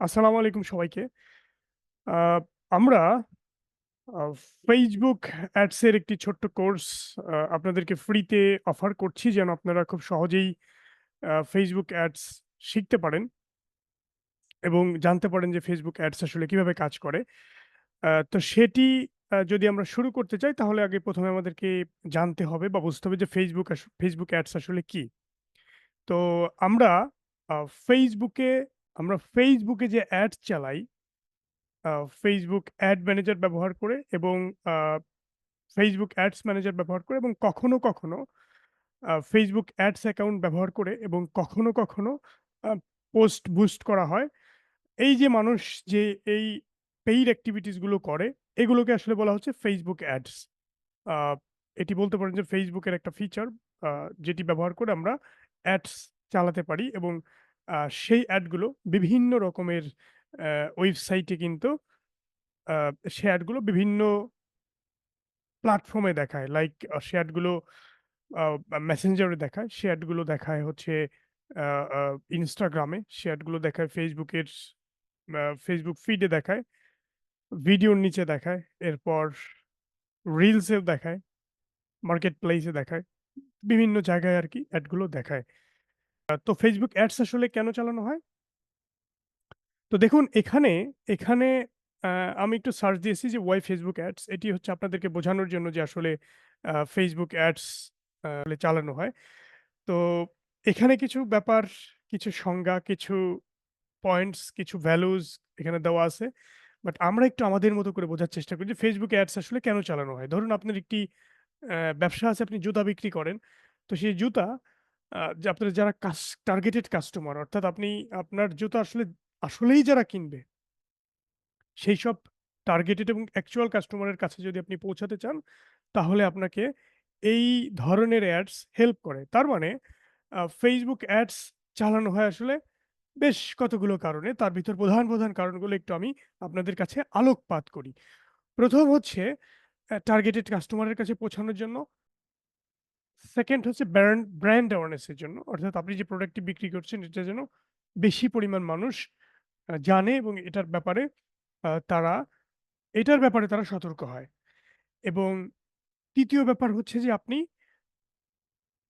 আসসালামু আলাইকুম সবাইকে। আমরা Ads এর একটি ছোট্ট কোর্স আপনাদেরকে ফ্রিতে অফার করছি যেন আপনারা খুব সহজেই ফেসবুক অ্যাডস শিখতে পারেন এবং জানতে পারেন যে ফেসবুক অ্যাডস আসলে কীভাবে কাজ করে। তো সেটি যদি আমরা শুরু করতে চাই তাহলে আগে প্রথমে আমাদেরকে জানতে হবে বা বুঝতে হবে যে আস, Facebook Ads আসলে কি? তো আমরা এ আমরা এ যে অ্যাড চালাই Facebook অ্যাড ম্যানেজার ব্যবহার করে এবং ফেসবুক অ্যাডস ম্যানেজার ব্যবহার করে এবং কখনো, কখনো ফেসবুক অ্যাডস অ্যাকাউন্ট ব্যবহার করে এবং কখনো, কখনো পোস্ট বুস্ট করা হয়। এই যে মানুষ যে এই পেইড অ্যাক্টিভিটিসগুলো করে, এগুলোকে আসলে বলা হচ্ছে ফেসবুক অ্যাডস। এটি বলতে পারেন যে ফেসবুকের একটা ফিচার যেটি ব্যবহার করে আমরা অ্যাডস চালাতে পারি এবং সেই অ্যাডগুলো বিভিন্ন রকমের ওয়েবসাইটে কিন্তু সে অ্যাডগুলো বিভিন্ন প্ল্যাটফর্মে দেখায়। লাইক সে অ্যাডগুলো মেসেঞ্জারে দেখায়, সে অ্যাডগুলো দেখায় হচ্ছে এ, সে অ্যাডগুলো দেখায় আ Facebook ফিডে দেখায়, ভিডিওর নিচে দেখায়, এরপর রিলসেও দেখায়, মার্কেট প্লেসে দেখায়। বিভিন্ন জায়গায় আরকি অ্যাডগুলো দেখায়। তো ফেসবুক অ্যাডস আসলে কেন চালানো হয়? তো দেখুন এখানে, এখানে আমি একটু সার্চ দিয়েছি যে ওয়াই ফেসবুক অ্যাডস এটি হচ্ছে আপনাদেরকে বোঝানোর জন্য যে আসলে ফেসবুক অ্যাডস চালানো হয়। তো এখানে কিছু ব্যাপার, কিছু সংজ্ঞা, কিছু পয়েন্টস, কিছু ভ্যালুস এখানে দেওয়া আছে। বাট আমরা একটু আমাদের মতো করে বোঝার চেষ্টা করি যে Facebook অ্যাডস আসলে কেন চালানো হয়? ধরুন আপনার একটি ব্যবসা আছে, আপনি জুতা বিক্রি করেন। তো সেই জুতা আপনার যারা কাস টার্গেটেড কাস্টমার অর্থাৎ আপনি আপনার জুতো আসলে আসলেই যারা কিনবে সেই সব টার্গেটেড এবং অ্যাকচুয়াল কাস্টমারের কাছে যদি আপনি পৌঁছাতে চান, তাহলে আপনাকে এই ধরনের অ্যাডস হেল্প করে। তার মানে Facebook অ্যাডস চালানো হয় আসলে বেশ কতগুলো কারণে। তার ভিতর প্রধান, প্রধান কারণগুলো একটু আমি আপনাদের কাছে আলোকপাত করি। প্রথম হচ্ছে টার্গেটেড কাস্টমারের কাছে পৌঁছানোর জন্য। 2nd হচ্ছে ব্র্যান্ড ব্র্যান্ড অ্যাওয়ারনেস এর জন্য। অর্থাৎ আপনি যে প্রোডাক্টটি বিক্রি করছেন এটা যেন বেশি পরিমাণ মানুষ জানে এবং এটার ব্যাপারে তারা এটার ব্যাপারে তারা সতর্ক হয়। এবং তৃতীয় ব্যাপার হচ্ছে যে আপনি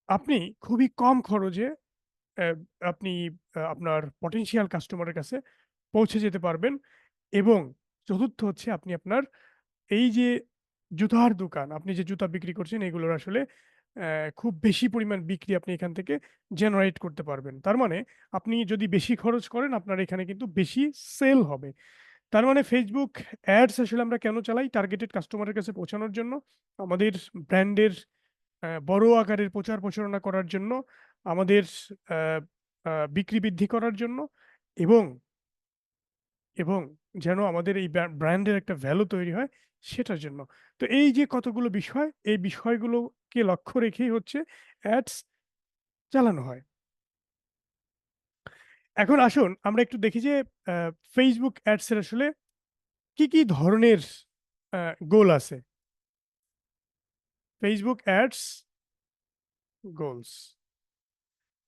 আপনি খুবই কম খরচে আপনি আপনার পটেনশিয়াল কাস্টমারের কাছে পৌঁছে যেতে পারবেন এবং চতুর্থ হচ্ছে আপনি আপনার এই যে জুতার দোকান, আপনি যে জুতা বিক্রি করছেন এগুলোর আসলে খুব বেশি পরিমাণ বিক্রি আপনি এখান থেকে জেনারেট করতে পারবেন। তার মানে আপনি যদি বেশি খরচ করেন আপনার এখানে কিন্তু বেশি সেল হবে। তার মানে ফেসবুক অ্যাডস আসলে আমরা কেন চালাই? টার্গেটেড কাস্টমারের কাছে পৌঁছানোর জন্য, আমাদের ব্র্যান্ডের বড় আকারের প্রচার প্রচারণা করার জন্য, আমাদের বিক্রি বৃদ্ধি করার জন্য এবং এবং যেন আমাদের এই ব্র্যান্ডের একটা ভ্যালু তৈরি হয় সেটার জন্য। তো এই যে কতগুলো বিষয়, এই বিষয়গুলোকে লক্ষ্য রেখেই হচ্ছে অ্যাডস চালানো হয়। এখন আসুন আমরা একটু দেখি যে ফেসবুক অ্যাডসের আসলে কি, কি ধরনের গোল আছে? Facebook ads goals.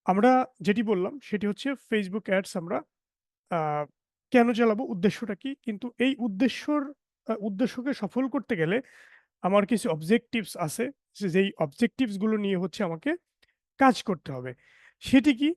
আমরা যেটি বললাম সেটি হচ্ছে ফেসবুক অ্যাডস আমরা কেন চালাবো? উদ্দেশ্যটা কি? কিন্তু এই উদ্দেশ্যর উদ্দেশ্যকে সফল করতে গেলে আমার কিছু অবজেক্টিভস আছে। যেই অবজেক্টিভসগুলো নিয়ে হচ্ছে আমাকে কাজ করতে হবে। সেটি কি?